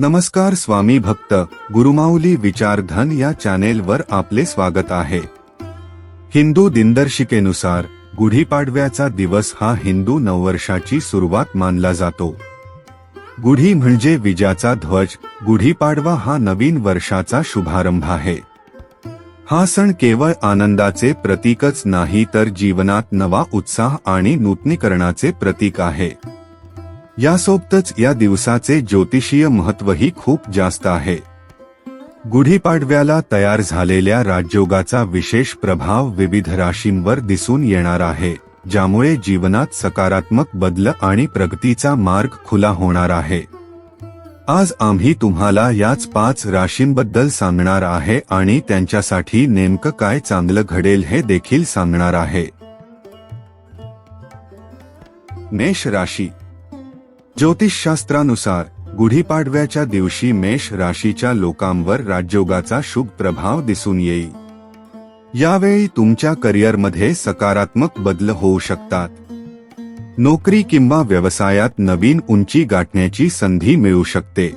नमस्कार स्वामी भक्त गुरुमाऊली विचारधन या चॅनेलवर आपले स्वागत आहे. हिंदू दिनदर्शिकेनुसार गुढीपाडव्याचा दिवस हा हिंदू नववर्षाची सुरुवात मानला जातो. गुढी म्हणजे विजाचा ध्वज गुढीपाडवा हा नवीन वर्षाचा शुभारंभ आहे. हा सण केवळ आनंदाचे प्रतीकच नाही तर जीवनात नवा उत्साह आणि नूतनीकरणाचे प्रतीक आहे. यासोबतच या दिवसाचे ज्योतिषीय महत्वही खूप जास्त आहे. गुढीपाडव्याला तयार झालेल्या राजयोगाचा विशेष प्रभाव विविध राशींवर दिसून येणार आहे ज्यामुळे जीवनात सकारात्मक बदल आणि प्रगतीचा मार्ग खुला होणार आहे. आज आम्ही तुम्हाला याच पाच राशींबद्दल सांगणार आहे आणि त्यांच्यासाठी नेमकं काय चांगलं घडेल हे देखील सांगणार आहे. मेष राशी ज्योतिषशास्त्रानुसार गुढीपाडव्याच्या दिवशी मेष राशीच्या लोकांवर राजयोगाचा शुभ प्रभाव दिसून येईल. यावेळी तुमच्या करिअरमध्ये सकारात्मक बदल होऊ शकतात. नोकरी किंवा व्यवसायात नवीन उंची गाठण्याची संधी मिळू शकते.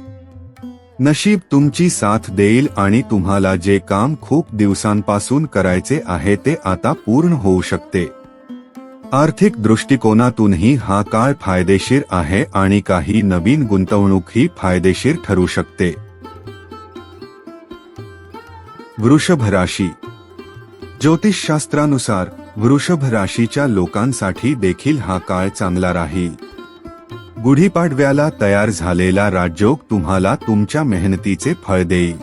नशीब तुमची साथ देईल आणि तुम्हाला जे काम खूप दिवसांपासून करायचे आहे ते आता पूर्ण होऊ शकते. आर्थिक दृष्टिकोनातूनही हा काळ फायदेशीर आहे आणि काही नवीन गुंतवणूकही फायदेशीर ठरू शकते. वृषभ राशी. ज्योतिषशास्त्रानुसार वृषभ राशीच्या लोकांसाठी देखील हा काळ चांगला राहील. गुढीपाडव्याला तयार झालेला राजयोग तुम्हाला तुमच्या मेहनतीचे फळ देईल.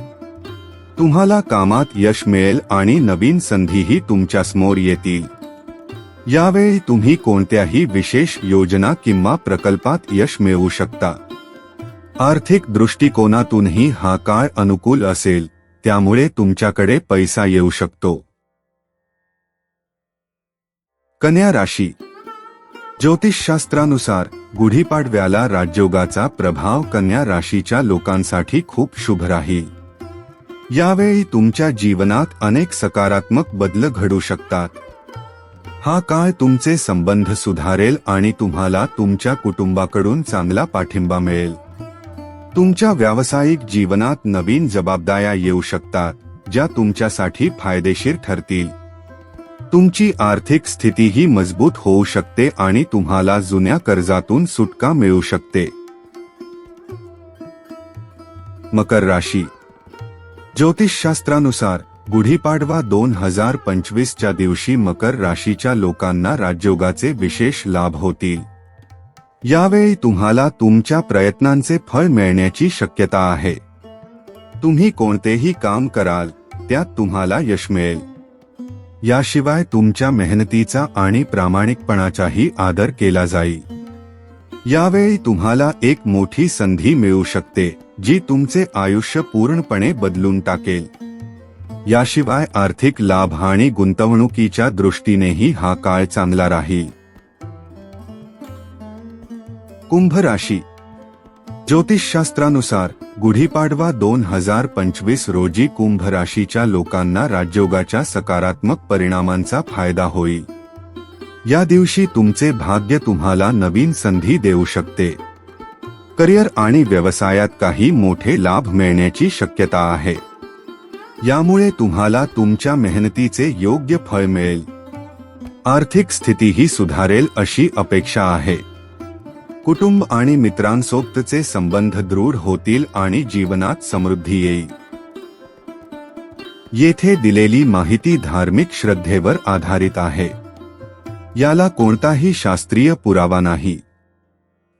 तुम्हाला कामात यश मिळेल आणि नवीन संधीही तुमच्यासमोर येतील. यावेळी तुम्ही कोणत्याही विशेष योजना किंवा प्रकल्पात यश मिळवू शकता. आर्थिक दृष्टिकोनातूनही हा काळ अनुकूल असेल त्यामुळे तुमच्याकडे पैसा येऊ शकतो. कन्या राशी. ज्योतिषशास्त्रानुसार गुढीपाडव्याला राजयोगाचा प्रभाव कन्या राशीच्या लोकांसाठी खूप शुभ राहील. यावेळी तुमच्या जीवनात अनेक सकारात्मक बदल घडू शकतात. हा काळ तुमचे संबंध सुधारेल आणि तुम्हाला तुमच्या कुटुंबाकडून चांगला पाठिंबा मिळेल. तुमच्या व्यावसायिक जीवनात नवीन जबाबदाऱ्या येऊ शकतात ज्या तुमच्यासाठी फायदेशीर ठरतील. तुमची आर्थिक स्थितीही मजबूत होऊ शकते आणि तुम्हाला जुन्या कर्जातून सुटका मिळू शकते. मकर राशी. ज्योतिषशास्त्रानुसार गुढीपाडवा दोन हजार पंचवीसच्या दिवशी मकर राशीच्या लोकांना राजयोगाचे विशेष लाभ होतील. यावेळी तुम्हाला तुमच्या प्रयत्नांचे फळ मिळण्याची शक्यता आहे. तुम्ही कोणतेही काम कराल त्यात तुम्हाला यश मिळेल. याशिवाय तुमच्या मेहनतीचा आणि प्रामाणिकपणाचाही आदर केला जाईल. यावेळी तुम्हाला एक मोठी संधी मिळू शकते जी तुमचे आयुष्य पूर्णपणे बदलून टाकेल. याशिवाय आर्थिक लाभ आणि गुंतवणुकीच्या दृष्टीनेही हा काळ चांगला राहील. कुंभ राशी. ज्योतिषशास्त्रानुसार गुढीपाडवा दोन हजार पंचवीस रोजी कुंभ राशीच्या लोकांना राजयोगाच्या सकारात्मक परिणामांचा फायदा होईल. या दिवशी तुमचे भाग्य तुम्हाला नवीन संधी देऊ शकते. करिअर आणि व्यवसायात काही मोठे लाभ मिळण्याची शक्यता आहे. यामुळे तुम्हाला तुमच्या मेहनतीचे योग्य फळ मिळेल. आर्थिक स्थितीही सुधारेल अशी अपेक्षा आहे. कुटुंब आणि मित्रांसोबतचे संबंध दृढ होतील आणि जीवनात समृद्धी येईल. येथे दिलेली माहिती धार्मिक श्रद्धेवर आधारित आहे. याला कोणताही शास्त्रीय पुरावा नाही.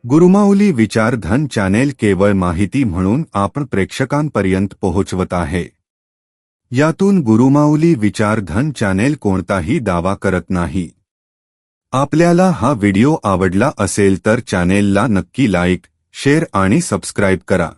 गुरुमाऊली विचारधन चॅनेल केवळ माहिती म्हणून आपण प्रेक्षकांपर्यंत पोहोचवत आहे. यातून गुरुमाऊली विचारधन चॅनेल कोणताही दावा करत नाही. आपल्याला हा व्हिडिओ आवडला असेल तर चॅनेलला नक्की लाईक शेअर आणि सबस्क्राईब करा.